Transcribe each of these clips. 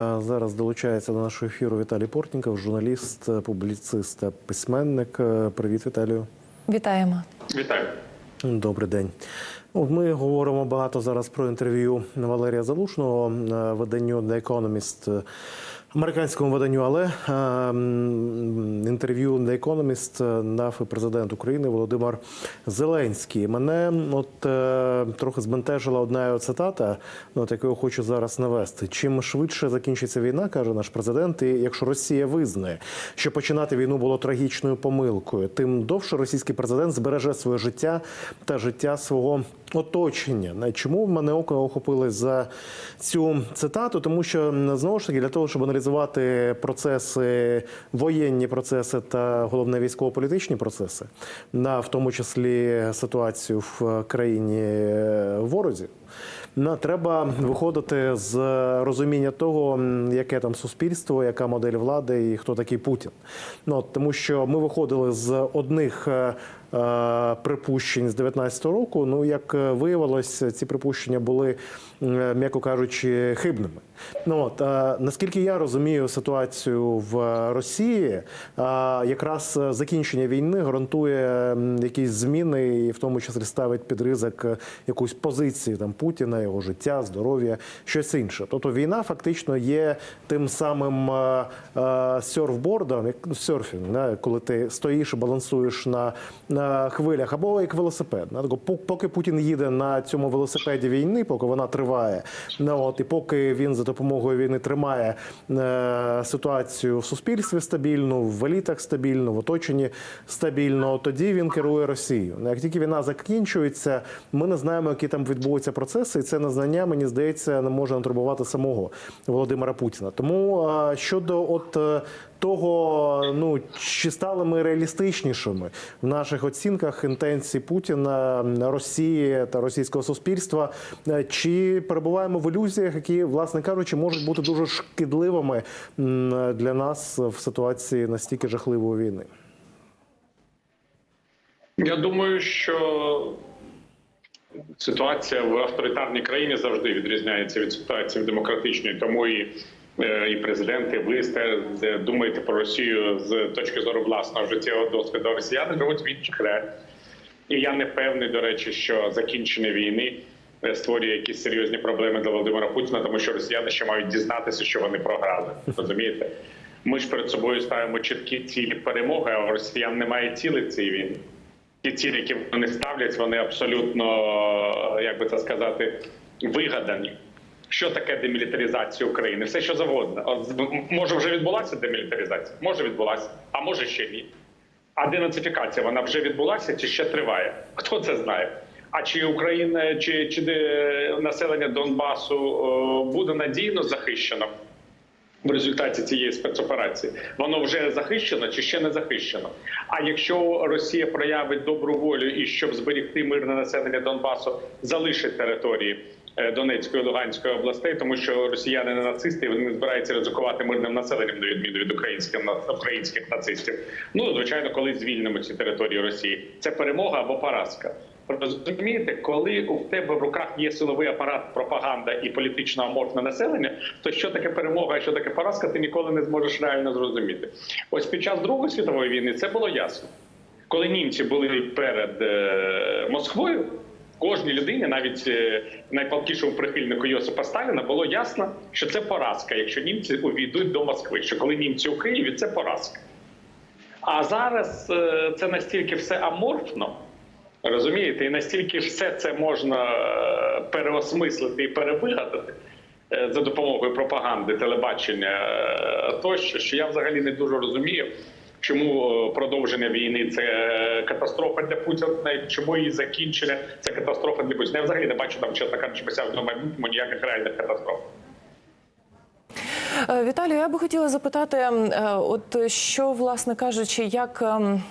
Зараз долучається до нашого ефіру Віталій Портніков, журналіст, публіцист та письменник. Е, Привіт, Віталію. Вітаємо. Вітаю. Добрий день. Ми говоримо багато зараз про інтерв'ю Валерія Залушного е, виданню The Economist, е, американському виданню, але е, інтерв'ю The Economist дав президент України Володимир Зеленський. Мене от е, трохи збентежила одна його цитата, ну, от, яку я хочу зараз навести. Чим швидше закінчиться війна, каже наш президент, і якщо Росія визнає, що починати війну було трагічною помилкою, тим довше російський президент збереже своє життя та життя свого оточення. Чому в мене око охопилось за цю цитату? Тому що знову ж таки для того, щоб аналізувати процеси, воєнні процеси та головне військово-політичні процеси, на в тому числі ситуацію в країні е, ворозі. На треба виходити з розуміння того, яке там суспільство, яка модель влади і хто такий Путін. Ну тому що ми виходили з одних е, е, припущень з 19-го року. Ну як е, виявилось, ці припущення були, м'яко кажучи, хибними. Ну от е, наскільки я розумію ситуацію в Росії, е, якраз закінчення війни гарантує якісь зміни, і в тому числі ставить під ризик е, якусь позицію там Путіна, його життя, здоров'я, щось інше. Тобто війна фактично є тим самим е, е, серфбордом, як ну, серфінг, коли ти стоїш і балансуєш на хвилях, або як велосипед. Да, поки Путін їде на цьому велосипеді війни, поки вона триває, ну, от, і поки він за допомогою війни тримає е, ситуацію в суспільстві стабільну, в елітах стабільну, в оточенні стабільно, тоді він керує Росією. Ну, Як тільки війна закінчується, ми не знаємо, які там відбудуться процеси, і це незнання, мені здається, не може натурбувати самого Володимира Путіна. Тому щодо от е, того, ну чи стали ми реалістичнішими в наших оцінках інтенцій Путіна, Росії та російського суспільства, е, чи перебуваємо в ілюзіях, які, власне кажучи, можуть бути дуже шкідливими для нас в ситуації настільки жахливої війни? Я думаю, що ситуація в авторитарній країні завжди відрізняється від ситуації в демократичній, тому і, і президенти, ви думаєте про Росію з точки зору власного життєвого досвіду. Росіяни живуть в інших реаліях. І я не певний, до речі, що закінчення війни е, створює якісь серйозні проблеми для Володимира Путіна, тому що росіяни ще мають дізнатися, що вони програли. Розумієте? Ми ж перед собою ставимо чіткі цілі перемоги, а у росіян немає цілей в цій війні. Ті цілі, які вони ставлять, вони абсолютно, як би це сказати, вигадані. Що таке демілітаризація України? Все що завгодно. Може вже відбулася демілітаризація? Може відбулася, а може ще ні. А денацифікація вона вже відбулася чи ще триває? Хто це знає? А чи Україна, чи, чи населення Донбасу буде надійно захищено в результаті цієї спецоперації? Воно вже захищено чи ще не захищено? А якщо Росія проявить добру волю і щоб зберегти мирне населення Донбасу, залишить території Донецької Луганської областей, тому що росіяни не нацисти, вони не збираються ризикувати мирним населенням на відміну від українських українських нацистів. Ну звичайно, коли звільнимо ці території Росії, це перемога або поразка. Розумієте, коли у тебе в руках є силовий апарат, пропаганда і політично аморфне населення, то що таке перемога, що таке поразка, ти ніколи не зможеш реально зрозуміти. Ось під час Другої світової війни це було ясно. Коли німці були перед е, Москвою, кожній людині, навіть е, найпалкішому прихильнику Йосипа Сталіна, було ясно, що це поразка, якщо німці увійдуть до Москви. Що коли німці у Києві, це поразка. А зараз е, це настільки все аморфно, розумієте, і настільки все це можна е, переосмислити і перевигадати за допомогою пропаганди, телебачення тощо, що я взагалі не дуже розумію. Чому е, продовження війни це е, катастрофа для Путіна? і Чому її закінчення це катастрофа для Путіна? Я взагалі не бачу там, чесно кажучи, посягнув майбутньому ніяких реальних катастроф. Е, Віталію, я би хотіла запитати, от що, власне кажучи, як, ем,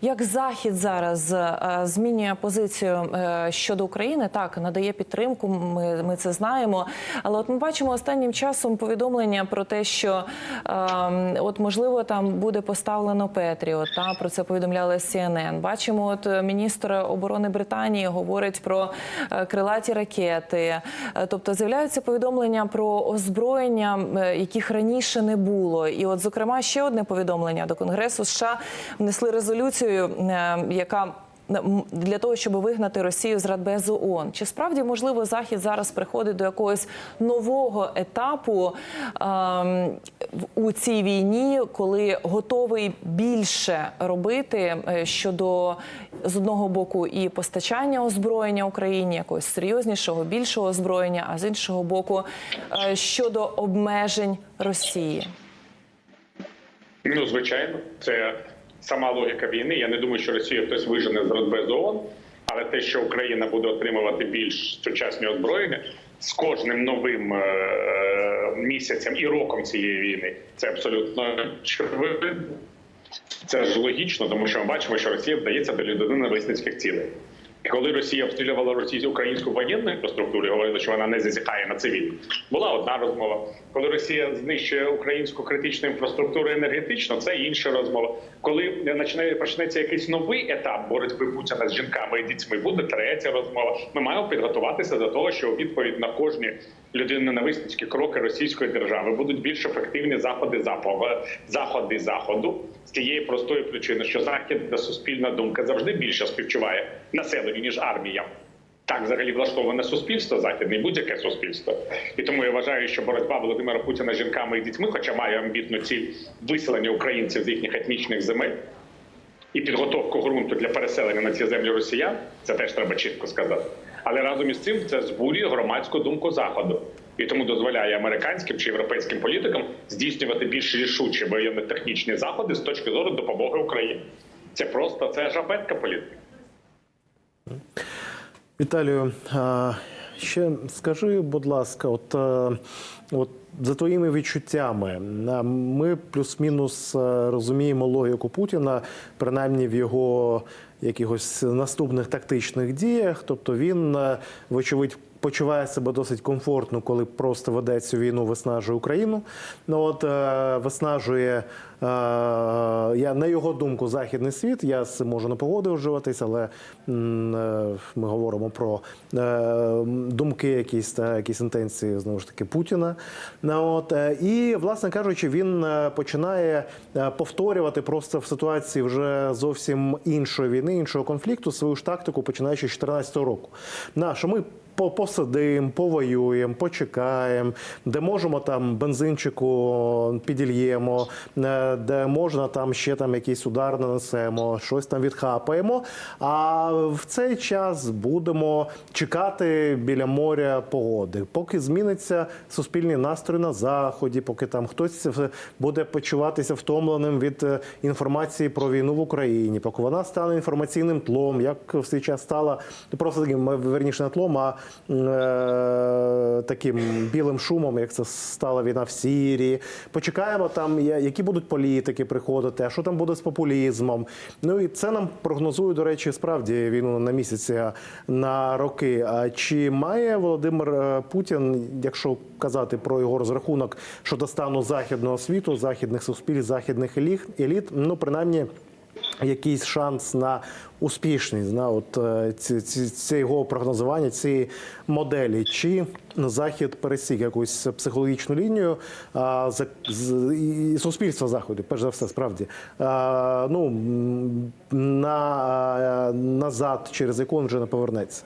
як Захід зараз е, змінює позицію е, щодо України, так надає підтримку. Ми, ми це знаємо. Але от ми бачимо останнім часом повідомлення про те, що е, от можливо там буде поставлено Петріот. Та про це повідомляли CNN. Бачимо, от міністр оборони Британії говорить про е, крилаті ракети. Тобто з'являються повідомлення про озброєння, яких раніше не було. І, от, зокрема, ще одне повідомлення до Конгресу США внесли резолюцію, е, яка для того, щоб вигнати Росію з Радбезу ООН. Чи справді можливо Захід зараз приходить до якогось нового етапу в- у цій війні, коли готовий більше робити е, щодо з одного боку і постачання озброєння Україні, якогось серйознішого, більшого озброєння, а з іншого боку е, щодо обмежень Росії? Ну, звичайно, це сама логіка війни. Я не думаю, що Росія хтось вижене з Радбезу ООН, але те, що Україна буде отримувати більш сучасні озброєння з кожним новим е- місяцем і роком цієї війни, це абсолютно очевидно. Це ж логічно, тому що ми бачимо, що Росія вдається до людини висницьких цілей. Коли Росія обстрілювала російську українську воєнну інфраструктуру, говорили, що вона не зазіхає на цивільну, була одна розмова. Коли Росія знищує українську критичну інфраструктуру енергетично, це інша розмова. Коли почне почнеться якийсь новий етап боротьби Путіна з жінками і дітьми, буде третя розмова. Ми маємо підготуватися до того, що у відповідь на кожні людинно-нависницькі кроки російської держави будуть більш ефективні заходи заходи заходу з тієї простої причини, що західна суспільна думка завжди більше співчуває населенню ніж арміям. Так взагалі влаштоване суспільство західне, будь-яке суспільство. І тому я вважаю, що боротьба Володимира Путіна з жінками і дітьми, хоча має амбітну ціль виселення українців з їхніх етнічних земель і підготовку ґрунту для переселення на ці землі росіян, це теж треба чітко сказати. Але разом із цим це збурює громадську думку заходу. І тому дозволяє американським чи європейським політикам здійснювати більш рішучі воєнно-технічні заходи з точки зору допомоги Україні. Це просто це жабетка політики. Віталію, ще скажи, будь ласка, от, е, от за твоїми відчуттями, ми плюс-мінус е, розуміємо логіку Путіна, принаймні в його якихось наступних тактичних діях. Тобто він, е, вочевидь, почуває себе досить комфортно, коли просто веде цю війну, виснажує Україну. Ну от е, виснажує я на його думку західний світ. Я з цим можу не погоджуватись, але е, ми говоримо про е, думки, якісь та якісь інтенції знову ж таки Путіна. Ну, от е, і власне кажучи, він е, починає е, повторювати просто в ситуації вже зовсім іншої війни, іншого конфлікту свою ж тактику, починаючи з 2014 року. На що ми по- посидимо, повоюємо, почекаємо, де можемо там бензинчику підільємо, е, де можна там ще там якийсь удар нанесемо, щось там відхапаємо. А в цей час будемо чекати біля моря погоди, поки зміниться суспільний настрій на заході, поки там хтось буде почуватися втомленим від е, інформації про війну в Україні, поки вона стане інформаційним тлом, як в свій час стала не просто таким верніше не тлом, а е, таким білим шумом, як це стала війна в Сірії. Почекаємо там, які будуть політики приходити, а що там буде з популізмом. Ну і це нам прогнозує, до речі, справді війну на місяці, на роки. А чи має Володимир е, Путін, якщо казати про його розрахунок щодо стану західного світу, західних суспільств, західних еліт, ну принаймні якийсь шанс на успішність на от е, ці, ці, це його прогнозування, ці моделі, чи захід пересік якусь психологічну лінію а, за, з, і суспільство заходу, перш за все, справді а, ну на назад, через яку він вже не повернеться.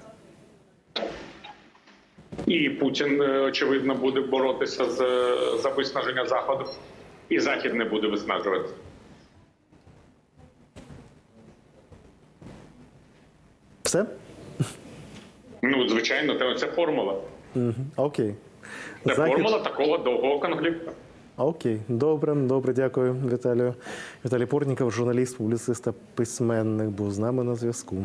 І Путін е, очевидно буде боротися з за виснаження заходу, і захід не буде виснажувати. Все? Ну звичайно, це, формула. Угу. Окей. Це Захід- формула такого довгого конфлікту. Окей, добре, добре, дякую, Віталію. Віталій Портніков, журналіст, публіцист та письменник, був з нами на зв'язку.